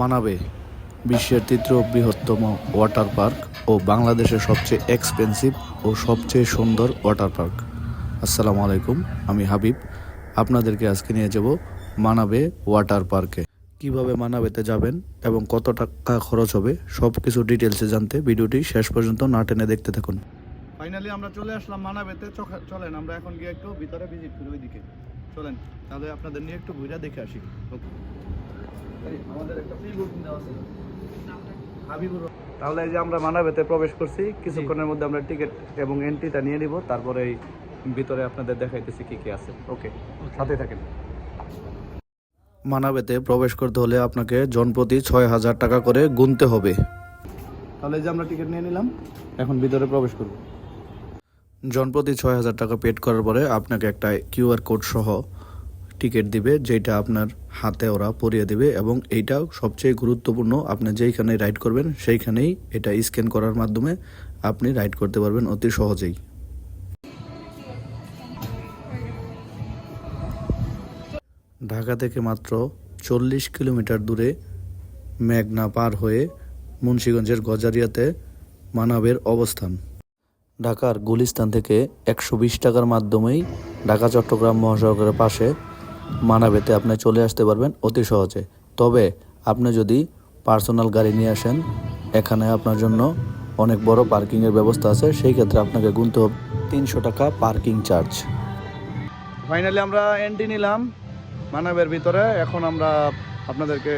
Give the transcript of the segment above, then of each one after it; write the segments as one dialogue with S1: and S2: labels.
S1: মানাবে। বিশ্বের তৃতীয় বৃহত্তম ওয়াটার পার্ক ও বাংলাদেশের সবচেয়ে এক্সপেন্সিভ ও সবচেয়ে সুন্দর ওয়াটার পার্ক। আসসালামু আলাইকুম, আমি হাবিব। আপনাদেরকে আজকে নিয়ে যাব মানাবে ওয়াটার পার্কে। কীভাবে মানাবেতে যাবেন এবং কত টাকা খরচ হবে সব কিছু ডিটেলসে জানতে ভিডিওটি শেষ পর্যন্ত না টেনে দেখতে থাকুন। ফাইনালি আমরা চলে আসলাম মানাবেতে চলেন, আমরা এখন গিয়ে একটু ভিতরে ভিজিট করি ওইদিকে। চলেন, তাহলে আপনাদের নিয়ে একটু ঘুরে দেখে আসি। ওকে আমাদের একটা প্রি বুকিং দেওয়া ছিল। হাবিবুর তাহলে এই যে আমরা মানাবেতে প্রবেশ করছি কিছুক্ষণের মধ্যে আমরা টিকিট এবং এন্ট্রিটা নিয়ে নিব তারপরে এই ভিতরে আপনাদের দেখাইতেছি কি কি আছে। ওকে সাথে থাকেন। মানাবেতে প্রবেশ করতে হলে আপনাকে জনপ্রতি ছয় হাজার টাকা করে গুনতে হবে। তাহলে এই যে আমরা টিকিট নিয়ে নিলাম এখন ভিতরে প্রবেশ করব। জনপ্রতি ছয় হাজার টাকা পেড করার পরে আপনাকে একটা কিউআর কোড সহ টিকিট দিবে যেটা আপনার হাতে ওরা পরিয়ে দিবে এবং এইটা সবচেয়ে গুরুত্বপূর্ণ, আপনি যেইখানে রাইড করবেন, সেইখানেই এটা স্ক্যান করার মাধ্যমে আপনি রাইড করতে পারবেন অতি সহজেই। ঢাকা থেকে মাত্র চল্লিশ কিলোমিটার দূরে মেঘনা পার হয়ে মুন্সীগঞ্জের গজারিয়াতে মানাবের অবস্থান। ঢাকার গুলিস্তান থেকে একশো বিশ টাকার মাধ্যমেই ঢাকা চট্টগ্রাম মহাসড়কের পাশে মানাবেতে আপনি চলে আসতে পারবেন অতি সহজে। তবে আপনি যদি পার্সোনাল গাড়ি নিয়ে আসেন এখানে আপনার জন্য অনেক বড় পার্কিংয়ের ব্যবস্থা আছে সেই ক্ষেত্রে আপনাকে গুনতে হবে তিনশো টাকা পার্কিং চার্জ। ফাইনালি আমরা এন্ট্রি নিলাম মানবের ভিতরে। এখন আমরা আপনাদেরকে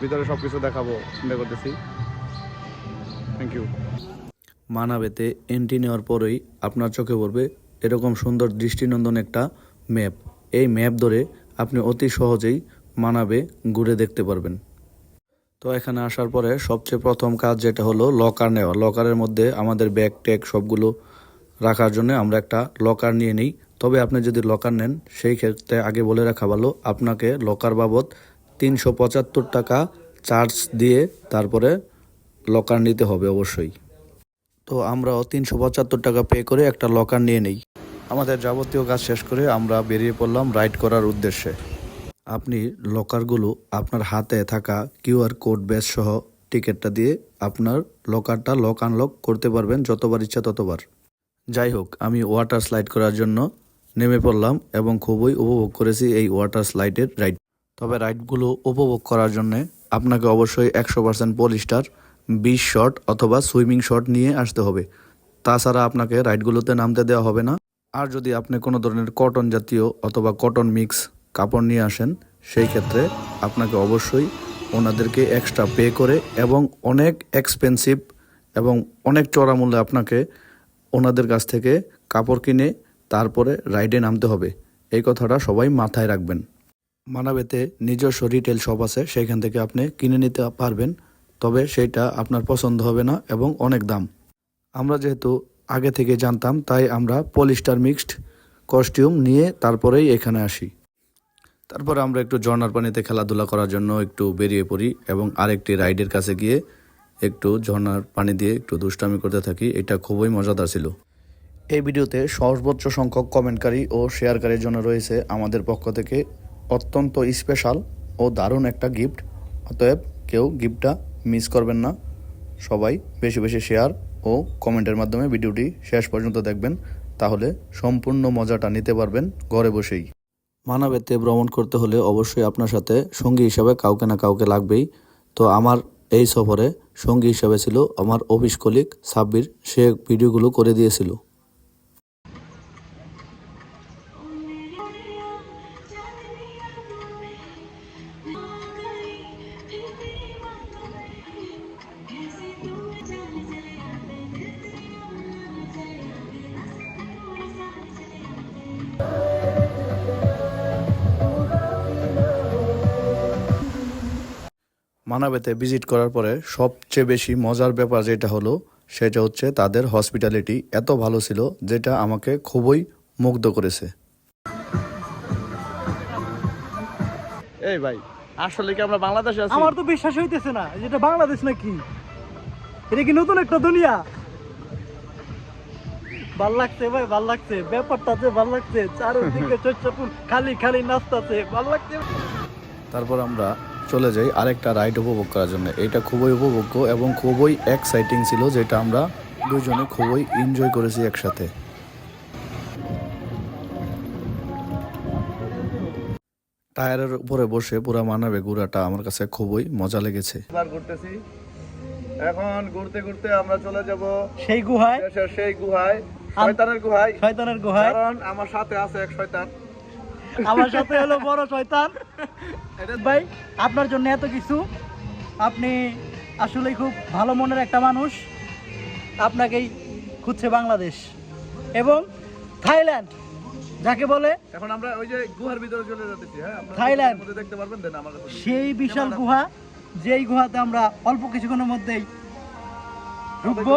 S1: ভিতরে সব কিছু দেখাবো চিন্তা করতেছি। থ্যাংক ইউ মানাবেতে এন্ট্রি নেওয়ার পরেই আপনার চোখে পড়বে এরকম সুন্দর দৃষ্টিনন্দন একটা ম্যাপ এই ম্যাপ ধরে আপনি অতি সহজেই মানাবে ঘুরে দেখতে পারবেন। তো এখানে আসার পরে সবচেয়ে প্রথম কাজ যেটা হলো লকার নেওয়া। লকারের মধ্যে আমাদের ব্যাগ ট্যাগ সবগুলো রাখার জন্য আমরা একটা লকার নিয়ে নিই। তবে আপনি যদি লকার নেন, সেই ক্ষেত্রে আগে বলে রাখা ভালো, আপনাকে লকার বাবদ তিনশো পঁচাত্তর টাকা চার্জ দিয়ে তারপরে লকার নিতে হবে অবশ্যই। তো আমরাও তিনশো পঁচাত্তর টাকা পে করে একটা লকার নিয়ে নিই। আমাদের যাবতীয় কাজ শেষ করে আমরা বেরিয়ে পড়লাম রাইড করার উদ্দেশ্যে। আপনি লকারগুলো আপনার হাতে থাকা কিউআর কোড বেস সহ টিকিটটা দিয়ে আপনার লকারটা লক আনলক করতে পারবেন যতবার ইচ্ছা ততবার। যাই হোক, আমি ওয়াটার স্লাইড করার জন্য নেমে পড়লাম এবং খুবই উপভোগ করেছি এই ওয়াটার স্লাইডের রাইড। তবে রাইডগুলো উপভোগ করার জন্য আপনাকে অবশ্যই একশো পার্সেন্ট পলিস্টার, বিশ শট অথবা সুইমিং শট নিয়ে আসতে হবে। তাছাড়া আপনাকে রাইডগুলোতে নামতে দেওয়া হবে না। আর যদি আপনি কোনো ধরনের কটন জাতীয় অথবা কটন মিক্স কাপড় নিয়ে আসেন, সেই ক্ষেত্রে আপনাকে অবশ্যই ওনাদেরকে এক্সট্রা পে করে এবং অনেক এক্সপেন্সিভ এবং অনেক চড়া মূল্যে আপনাকে ওনাদের কাছ থেকে কাপড় কিনে তারপরে রাইডে নামতে হবে। এই কথাটা সবাই মাথায় রাখবেন। মানাবেতে নিজস্ব রিটেল শপ আছে, সেখান থেকে আপনি কিনে নিতে পারবেন, তবে সেটা আপনার পছন্দ হবে না এবং অনেক দাম। আমরা যেহেতু আগে থেকে জানতাম, তাই আমরা পলিস্টার মিক্সড কস্টিউম নিয়ে তারপরেই এখানে আসি। তারপরে আমরা একটু ঝর্নার পানিতে খেলাধুলা করার জন্য একটু বেরিয়ে পড়ি এবং আরেকটি রাইডের কাছে গিয়ে একটু ঝর্নার পানি দিয়ে একটু দুষ্টামি করতে থাকি, এটা খুবই মজাদার ছিল। এই ভিডিওতে সর্বোচ্চ সংখ্যক কমেন্টকারী ও শেয়ারকারীর জন্য রয়েছে আমাদের পক্ষ থেকে অত্যন্ত স্পেশাল ও দারুণ একটা গিফট। অতএব কেউ গিফটটা মিস করবেন না। সবাই বেশি বেশি শেয়ার ও কমেন্টের মাধ্যমে ভিডিওটি শেষ পর্যন্ত দেখবেন, তাহলে সম্পূর্ণ মজাটা নিতে পারবেন ঘরে বসেই। মানাবেতে ভ্রমণ করতে হলে অবশ্যই আপনার সাথে সঙ্গী হিসাবে কাউকে না কাউকে লাগবেই। তো আমার এই সফরে সঙ্গী হিসাবে ছিল আমার অফিস কলিগ সাব্বির, সে ভিডিওগুলো করে দিয়েছিল। মানাবেতে ভিজিট করার পরে সবচেয়ে বেশি মজার ব্যাপার যেটা হলো সেটা হচ্ছে তাদের হসপিটালিটি এত ভালো ছিল যেটা আমাকে খুবই মুগ্ধ করেছে। এই ভাই আসলে কি আমরা বাংলাদেশে আছি?
S2: আমার তো বিশ্বাস হইতেছে না এটা বাংলাদেশ নাকি? এটা কি নতুন একটা দুনিয়া? ভালো লাগছে ভাই ভালো লাগছে। ব্যাপারটা যে ভালো লাগছে চারিদিকে চচ্চাপুর খালি খালি নাস্তাতে ভালো লাগছে।
S1: তারপর আমরা চলে যাই আরেকটা রাইড উপভোগ করার জন্য। এটা খুবই উপভোগ্য এবং খুবই এক্সাইটিং ছিল যেটা আমরা দুজনে খুবই এনজয় করেছি একসাথে। টায়ারের উপরে বসে পুরা মানাবে ঘোরাটা আমার কাছে খুবই মজা লেগেছে।
S3: ঘুরতেছি। এখন ঘুরতে ঘুরতে আমরা চলে যাব
S2: সেই গুহায়?
S3: সেই গুহায় শয়তানের গুহায়।
S2: শয়তানের গুহায়?
S3: কারণ আমার সাথে আছে এক শয়তান।
S2: আমার সাথে হলো বড় শয়তান। ভাই আপনার জন্য এত কিছু। আপনি আসলেই খুব ভালো মনের একটা মানুষ। আপনাকেই খুঁজছে বাংলাদেশ এবং থাইল্যান্ড যাকে বলে
S3: এখন আমরা ওই যে গুহার ভিতরে চলে যেতেছি হ্যাঁ?
S2: থাইল্যান্ড।
S3: দেখতে পারবেন দেন আমার
S2: সেই বিশাল গুহা যেই গুহাতে আমরা অল্প কিছুক্ষণের মধ্যেই ঢুকবো।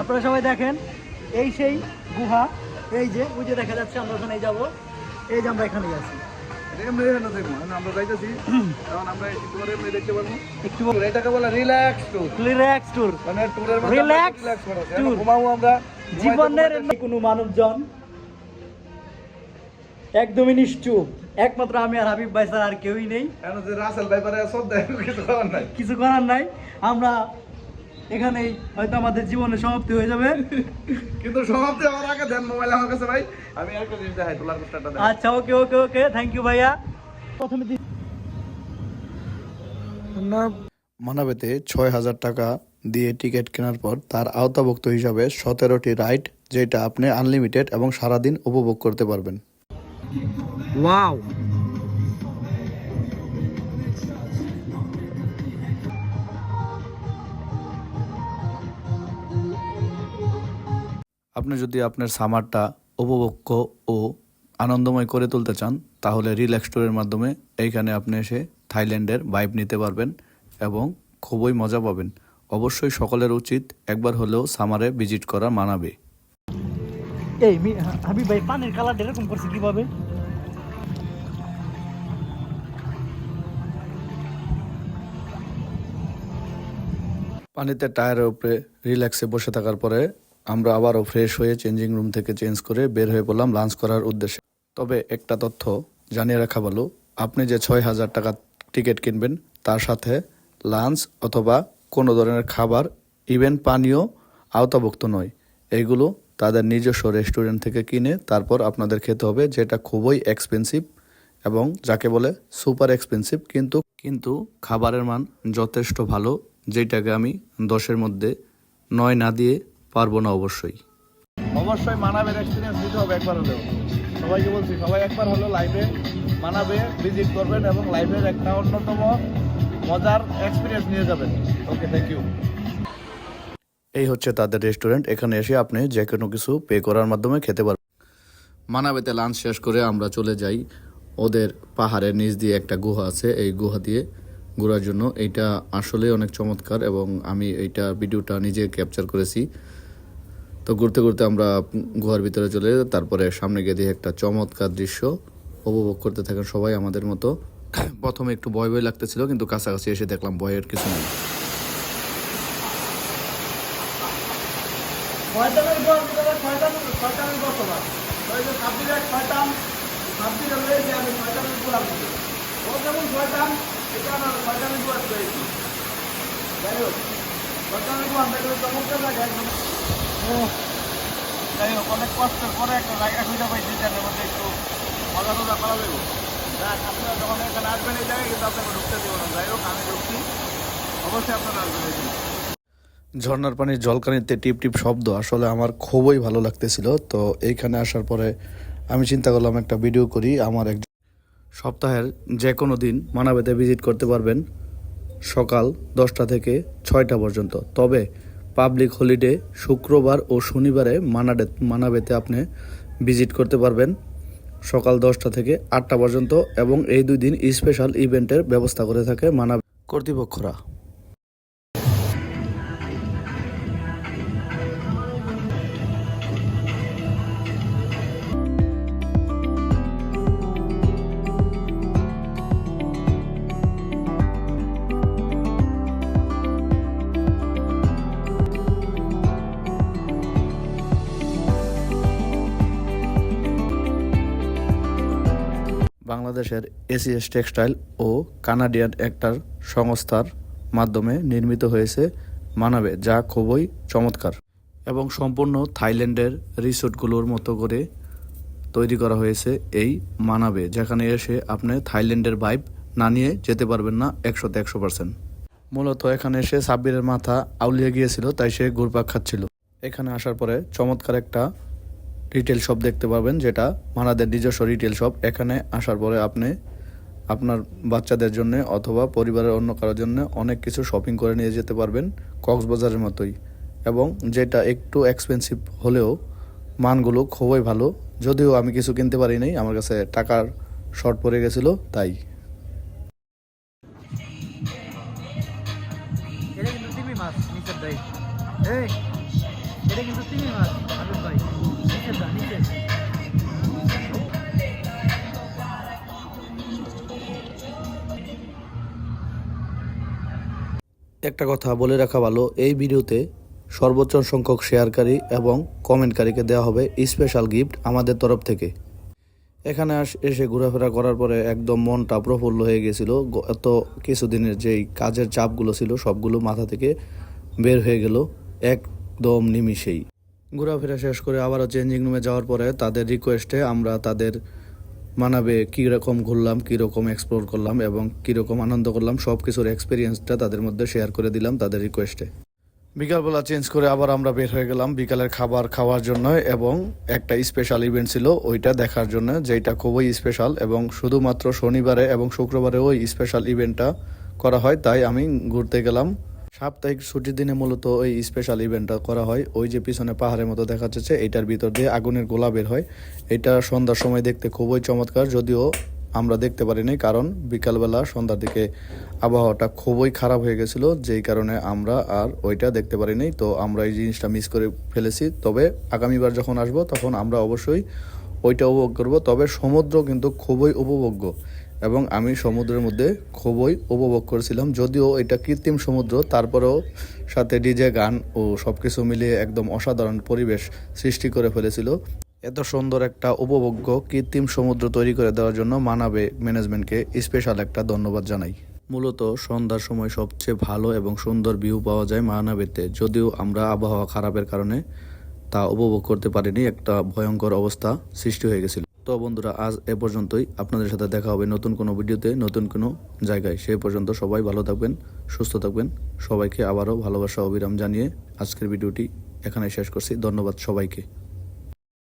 S2: আপনারা সবাই দেখেন এই সেই গুহা। এই যে ওই যে দেখা যাচ্ছে আমরা ওখানে যাব। এই যে আমরা এখানেই আছি।
S3: এখানে ট্যুর মানে
S2: জীবনের কোনো মানুষজন একদমই নিশ্চুপ। একমাত্র আমি আর হাবিব ভাই ছাড়া আর কেউই নাই।
S3: কিছু করার নাই।
S2: আমরা এখানেই হয়তো আমাদের জীবনের সমাপ্তি হয়ে যাবে।
S3: কিন্তু সমাপ্তি হওয়ার আগে দেন মোবাইল আমার কাছে ভাই। আমি একটা জিনিস দেখাই তোলার কোস্টারটা দেখাই।
S2: আচ্ছা ওকে ওকে ওকে থ্যাংক ইউ ভাইয়া। প্রথমে
S1: মানাবেতে ছয় হাজার টাকা দিয়ে টিকিট কেনার পর তার আওতাভুক্ত হিসাবে সতেরোটি রাইড যেটা আপনি আনলিমিটেড এবং সারাদিন উপভোগ করতে পারবেন।
S2: ওয়াও
S1: আপনি যদি আপনার সামারটা উপভোগ্য ও আনন্দময় করে তুলতে চান তাহলে রিল্যাক্স ট্যুরের মাধ্যমে এইখানে আপনি এসে থাইল্যান্ডের ভাইব নিতে পারবেন এবং খুবই মজা পাবেন। অবশ্যই সকলের উচিত একবার হলেও সামারে ভিজিট করা মানাবে।
S2: এই মি- হা- হাবিব ভাই পানির কালারটা এরকম করছে কীভাবে?
S1: পানিতে টায়ারের উপরে রিল্যাক্সে বসে থাকার পরে আমরা আবারও ফ্রেশ হয়ে চেঞ্জিং রুম থেকে চেঞ্জ করে বের হয়ে পড়লাম লাঞ্চ করার উদ্দেশ্যে। তবে একটা তথ্য জানিয়ে রাখা ভালো, আপনি যে ছয় হাজার টাকা টিকিট কিনবেন, তার সাথে লাঞ্চ অথবা কোনো ধরনের খাবার ইভেন পানীয়, আওতাভুক্ত নয়। এইগুলো তাদের নিজস্ব রেস্টুরেন্ট থেকে কিনে তারপর আপনাদের খেতে হবে, যেটা খুবই এক্সপেন্সিভ এবং যাকে বলে সুপার এক্সপেন্সিভ কিন্তু কিন্তু খাবারের মান যথেষ্ট ভালো, যেটাকে আমি দশের মধ্যে নয় না দিয়ে পারব না অবশ্যই।
S3: অবশ্যই মানাবের এক্সপিরিয়েন্স দিতে হবে একবার হলেও। সবাইকে বলছি সবাই একবার হলো লাইভে মানাবে ভিজিট করবেন এবং লাইভের একটা অন্যতম মজার এক্সপিরিয়েন্স নিয়ে যাবেন। ওকে থ্যাংক ইউ
S1: এই হচ্ছে তাদের রেস্টুরেন্ট এখানে এসে আপনি যে কোনো কিছু পে করার মাধ্যমে খেতে পারবেন। মানাবেতে লাঞ্চ শেষ করে আমরা চলে যাই। ওদের পাহাড়ের নিচ দিয়ে একটা গুহা আছে। এই গুহা দিয়ে ঘোরার জন্য। এটা আসলে অনেক চমৎকার এবং আমি এইটা ভিডিওটা নিজে ক্যাপচার করেছি। তো ঘুরতে ঘুরতে আমরা গুহার ভিতরে চলে যাই, তারপরে সামনে গিয়ে দিয়ে একটা চমৎকার দৃশ্য। উপভোগ করতে থাকেন সবাই আমাদের মতো। প্রথমে একটু ভয় ভয় লাগতেছিল কিন্তু কাছাকাছি এসে দেখলাম ভয়ের কিছু নেই। ঝর্ণার পানির জলকানিতে টিপ টিপ শব্দ, আসলে আমার খুবই ভালো লাগতেছিল। তো এইখানে আসার পরে আমি চিন্তা করলাম, একটা ভিডিও করি, আমার এক সপ্তাহের যে কোনো দিন মানাবেতে ভিজিট করতে পারবেন সকাল দশটা থেকে ছয়টা পর্যন্ত। তবে পাবলিক হলিডে শুক্রবার ও শনিবারে মানাডে মানাবেতে আপনি ভিজিট করতে পারবেন। সকাল দশটা থেকে আটটা পর্যন্ত এবং এই দুই দিন স্পেশাল ইভেন্টের ব্যবস্থা করে থাকে মানাবে কর্তৃপক্ষরা। বাংলাদেশের এসিএস টেক্সটাইল ও কানাডিয়ান একটার সংস্থার মাধ্যমে নির্মিত হয়েছে মানাবে, যা খুবই চমৎকার এবং সম্পূর্ণ থাইল্যান্ডের রিসোর্টগুলোর মতো করে তৈরি করা হয়েছে এই মানাবে, যেখানে এসে আপনি থাইল্যান্ডের ভাইব না নিয়ে যেতে পারবেন না একশোতে একশো পার্সেন্ট। মূলত এখানে এসে সাব্বিরের মাথা আউলিয়ে গিয়েছিল, তাই সে ঘুরপাক খাচ্ছিল। এখানে আসার পরে চমৎকার একটা রিটেল শপ দেখতে পাবেন, যেটা মানাদের নিজস্ব রিটেল শপ এখানে আসার পরে আপনি আপনার বাচ্চাদের জন্য অথবা পরিবারের অন্য কারোর জন্য অনেক কিছু শপিং করে নিয়ে যেতে পারবেন, কক্সবাজারের মতোই। এবং যেটা একটু এক্সপেন্সিভ হলেও মানগুলো খুবই ভালো। যদিও আমি কিছু কিনতে পারি নাই, আমার কাছে টাকার শর্ট পড়ে গেছিল, তাই। একটা কথা বলে রাখা ভালো, এই ভিডিওতে সর্বোচ্চ সংখ্যক শেয়ারকারী এবং কমেন্টকারীকে দেওয়া হবে স্পেশাল গিফট আমাদের তরফ থেকে। এখানে আস- এসে ঘোরাফেরা করার পরে একদম মনটা প্রফুল্ল হয়ে গেছিল। এত কিছুদিনের যেই কাজের চাপগুলো ছিল, সবগুলো মাথা থেকে বের হয়ে গেল একদম নিমিষেই। ঘোরাফেরা শেষ করে আবারও চেঞ্জিং রুমে যাওয়ার পরে তাদের রিকোয়েস্টে আমরা তাদের মানাবে, কীরকম ঘুরলাম, কীরকম এক্সপ্লোর করলাম এবং কীরকম আনন্দ করলাম সব কিছুর এক্সপিরিয়েন্সটা তাদের মধ্যে শেয়ার করে দিলাম তাদের রিকোয়েস্টে বিকালবেলা চেঞ্জ করে আবার আমরা বের হয়ে গেলাম বিকালের খাবার খাওয়ার জন্য এবং একটা স্পেশাল ইভেন্ট ছিল, ওইটা দেখার জন্য যেটা খুবই স্পেশাল এবং শুধুমাত্র শনিবারে এবং শুক্রবারে ওই স্পেশাল ইভেন্টটা করা হয়, তাই আমি ঘুরতে গেলাম। সাপ্তাহিক ছুটির দিনে মূলত ওই স্পেশাল ইভেন্টটা করা হয়। ওই যে পিছনে পাহাড়ের মতো দেখা যাচ্ছে এইটার ভিতর দিয়ে আগুনের গোলা বের হয়। এটা সন্ধ্যার সময় দেখতে খুবই চমৎকার, যদিও আমরা দেখতে পারিনি, কারণ বিকালবেলা সন্ধ্যার দিকে আবহাওয়াটা খুবই খারাপ হয়ে গেছিল, যেই কারণে আমরা আর ওইটা দেখতে পারিনি। তো আমরা এই জিনিসটা মিস করে ফেলেছি। তবে আগামীবার যখন আসব, তখন আমরা অবশ্যই ওইটা উপভোগ করব। তবে সমুদ্র কিন্তু খুবই উপভোগ্য। এবং আমি সমুদ্রের মধ্যে খুবই উপভোগ করেছিলাম। যদিও এটা কৃত্রিম সমুদ্র, তারপরেও সাথে ডিজে, গান ও সব কিছু মিলিয়ে একদম অসাধারণ পরিবেশ সৃষ্টি করে ফেলেছিল। এত সুন্দর একটা উপভোগ্য কৃত্রিম সমুদ্র তৈরি করে দেওয়ার জন্য মানাবে ম্যানেজমেন্টকে স্পেশাল একটা ধন্যবাদ জানাই। মূলত সন্ধ্যার সময় সবচেয়ে ভালো এবং সুন্দর ভিউ পাওয়া যায় মানাবেতে যদিও আমরা আবহাওয়া খারাপের কারণে তা উপভোগ করতে পারিনি, একটা ভয়ঙ্কর অবস্থা সৃষ্টি হয়ে গেছিল। তো বন্ধুরা, আজ এ পর্যন্তই। আপনাদের সাথে দেখা হবে নতুন কোনো ভিডিওতে, নতুন কোনো জায়গায়। সেই পর্যন্ত সবাই ভালো থাকবেন, সুস্থ থাকবেন। সবাইকে আবারও ভালোবাসা, অবিরাম জানিয়ে আজকের ভিডিওটি এখানে শেষ করছি। ধন্যবাদ সবাইকে।